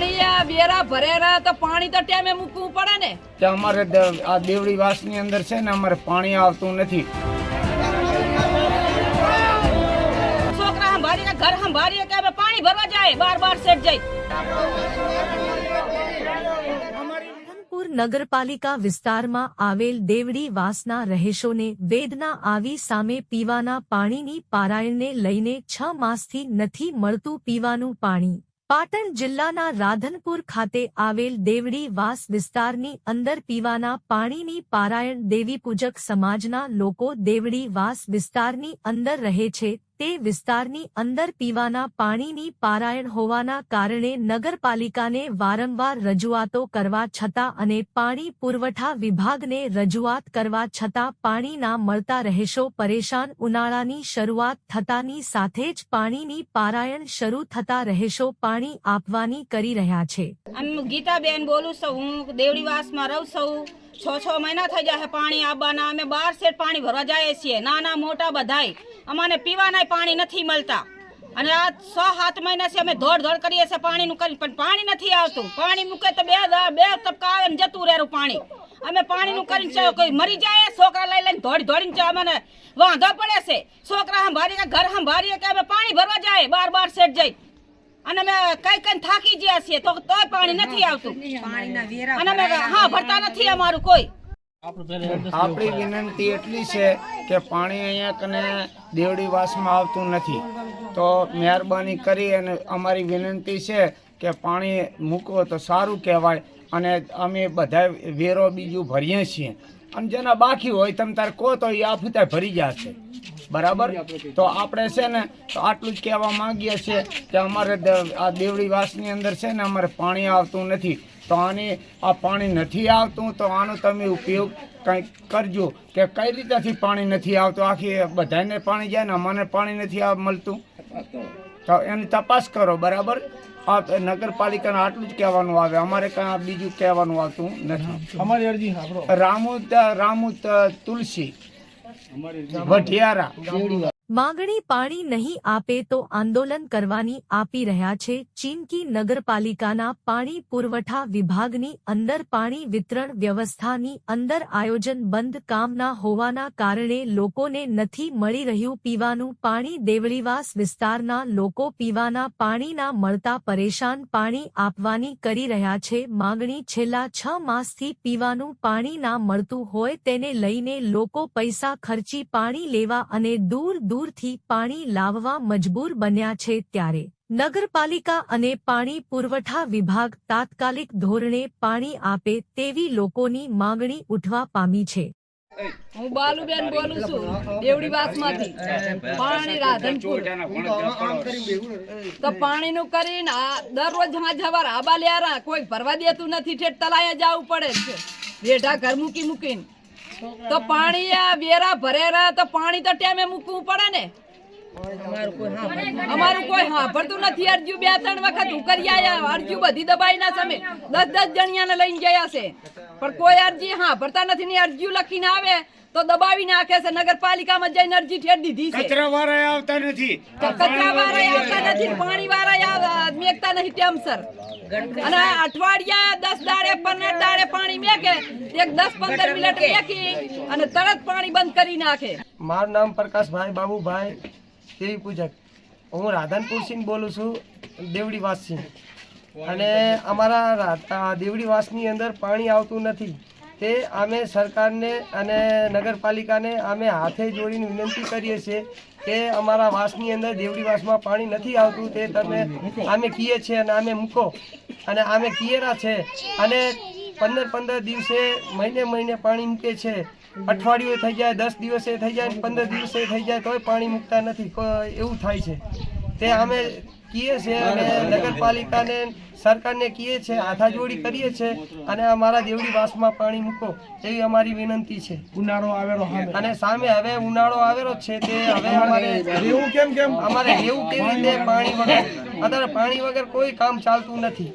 પાણી આ બેરા ભરેરા તો પાણી તો ટેમે મૂકવું પડે ને. તે અમારે આ દેવડી વાસની અંદર છે ને અમારે પાણી આવતું નથી. છોકરા સંભાળીને ઘર સંભાળીએ કે અમે પાણી ભરવા જાય બાર બાર સેટ જાય. નગરપાલિકા વિસ્તારમાં આવેલ દેવડી વાસના રહેશોને વેદના આવી સામે પીવાના પાણીની પારાયણને લઈને છ માસથી નથી મળતું પીવાનું પાણી. પાટણ જિલ્લાના રાધનપુર ખાતે આવેલ દેવડી વાસ વિસ્તારની અંદર પીવાના પાણીની પારાયણ દેવી પૂજક સમાજના લોકો દેવડી વાસ વિસ્તારની અંદર રહે છે. તે વિસ્તારની અંદર પીવાના પાણીની પારાયણ હોવાના કારણે નગરપાલિકાને વારંવાર રજૂઆતો કરવા છતાં અને પાણી પુરવઠા વિભાગને રજૂઆત કરવા છતાં પાણી ના મળતા રહેશો પરેશાન ઉનાળાની શરૂઆત થતાની સાથે જ પાણીની પારાયણ શરૂ થતા રહેશો પાણી આપવાની કરી રહ્યા છે. ગીતાબેન બોલું છું, હું દેવડીવાસમાં રહું છું. છ છ મહિના થઈ જાય પાણી આવવાના અમે બાર સેટ પાણી ભરવા જઈએ છીએ. નાના મોટા બધાય. અમાને પીવાના પાણી નથી મળતા. અને આ છ સાત મહિનાથી અમે દોડ દોડ કરીએ છીએ પાણીનું કરી પણ પાણી નથી આવતું. પાણી મૂકે તો બે બે તબકા આવે ને જતું રહેરું પાણી. અમે પાણીનું કરીને કોઈ મરી જાય છોકરા લઈ લઈને દોડી દોડીને ચા અમને વાંધો પડે છે. છોકરા સંભાળીએ કે ઘર સંભાળીએ કે અમે પાણી ભરવા જાય બાર બાર સેટ જઈ. અને અમે કઈ કઈ થાકી ગયા છીએ તો તોય પાણી નથી આવતું. અને અમે હા ભરતા નથી અમારું કોઈ. આપણી વિનંતી એટલી છે કે પાણી અહીંયા કને દેવડી વાસમાં આવતું નથી. તો મહેરબાની કરી અને અમારી વિનંતી છે કે પાણી મૂકો તો સારું કહેવાય અને અમે બધા વેરો બીજું ભરીએ છીએ. અને જેના બાકી હોય તમે તારે કહો તો એ આફુતા ભરી જશે. બરાબર? તો આપણે છે ને તો આટલું જ કહેવા માંગીએ છીએ કે અમારે આ દેવડી વાસની અંદર છે ને અમારે પાણી આવતું નથી. તો આની આ પાણી નથી આવતું તો આનો તમે ઉપયોગ કંઈક કરજો કે કઈ રીતેથી પાણી નથી આવતું? આખી બધાને પાણી જાય ને અમને પાણી નથી આવ મળતું? તો એની તપાસ કરો બરાબર? આ નગરપાલિકાને આટલું જ કહેવાનું આવે. અમારે કાંઈ આ બીજું કહેવાનું આવતું નથી. અમારી અરજી રામુ રામુ તુલસી. વઢિયારા. માંગણી પાણી નહીં આપે તો આંદોલન કરવાની આપી રહ્યા છે ચીનકી નગરપાલિકાના પાણી પુરવઠા વિભાગની અંદર પાણી વિતરણ વ્યવસ્થાની અંદર આયોજન બંધ કામના હોવાના કારણે લોકોને નથી મળી રહ્યું પીવાનું પાણી દેવળીવાસ વિસ્તારના લોકો પીવાના પાણીના મળતા પરેશાન પાણી આપવાની કરી રહ્યા છે માંગણી છેલ્લા છ માસથી પીવાનું પાણી ના મળતું હોય તેને લઈને લોકો પૈસા ખર્ચી પાણી લેવા અને દૂર દૂરથી પાણી લાવવા મજબૂર બન્યા છે ત્યારે નગરપાલિકા અને પાણી પુરવઠા વિભાગ તાત્કાલિક ધોરણે પાણી આપે તેવી લોકોની માંગણી ઉઠવા પામી છે. હું બાલુબેન બોલું છું દેવડીવાસમાંથી પાણી રાધનપુર. તો પાણીનું કરીને દરરોજ હાંજ આબા લ્યારા કોઈ ભરવા દેતું નથી, ઠેઠ તલાયા જવું પડે છે. રેઢા ઘર મૂકી મૂકીને. તો પાણી વેરા ભરેરા તો પાણી તો ટેમે મૂકવું પડે ને. અમારું કોઈ સાંભળતું નથી. અરજુ બે ત્રણ વખત ઉકરી આયા અરજુ બધી દબાઈ ના સામે. દસ દસ જણિયાને લઈને ગયા છે. પણ કોઈ અરજી સાંભળતા નથી ને અરજી લખીને આવે. તો દબાવી નાખે છે. નગરપાલિકામાં જઈને અરજી ઠેર દીધી છે. કચરા વાળા આવતા નથી. કચરા વાળા આવતા નથી. પાણી વાળા આવ- મેકતા નથી ટેમસર અને અઠવાડિયા દસ દાડે પંદર દાડે પાણી મેકે. એક દસ પંદર મિનિટ મેકી. અને તરત પાણી બંધ કરી નાખે. મારું નામ પ્રકાશભાઈ બાબુભાઈ દેવી પૂજક. હું રાધનપુર સિંહ બોલું છું દેવડી સિંહ. અને અમારા દેવડીવાસની દેવડી વાસની અંદર પાણી આવતું નથી. તે અમે સરકારને અને નગરપાલિકાને અમે હાથે જોડીને વિનંતી કરીએ છીએ કે અમારા વાસની અંદર દેવડી વાસમાં પાણી નથી આવતું, તે તમે અમે કીએ છીએ અને અમે મૂકો. અને અમે કિયેરા છે અને પંદર પંદર દિવસે મહિને મહિને પાણી મૂકે છે. અઠવાડિયું થઈ જાય, દસ દિવસે થઈ જાય, પંદર દિવસે થઈ જાય, તોય પાણી મૂકતા નથી. એવું થાય છે. તે અમે કહીએ છીએ અને નગરપાલિકાને સરકારને કહીએ છીએ હાથાજોડી કરીએ છીએ અને અમારા દેવડી વાસમાં પાણી મૂકો એવી અમારી વિનંતી છે. ઉનાળો આવેલો અને સામે હવે ઉનાળો આવેલો છે તે હવે અમારે એવું કેમ કેમ? અમારે રહેવું કેવી રીતે? પાણી વગર. અત્યારે પાણી વગર કોઈ કામ ચાલતું નથી.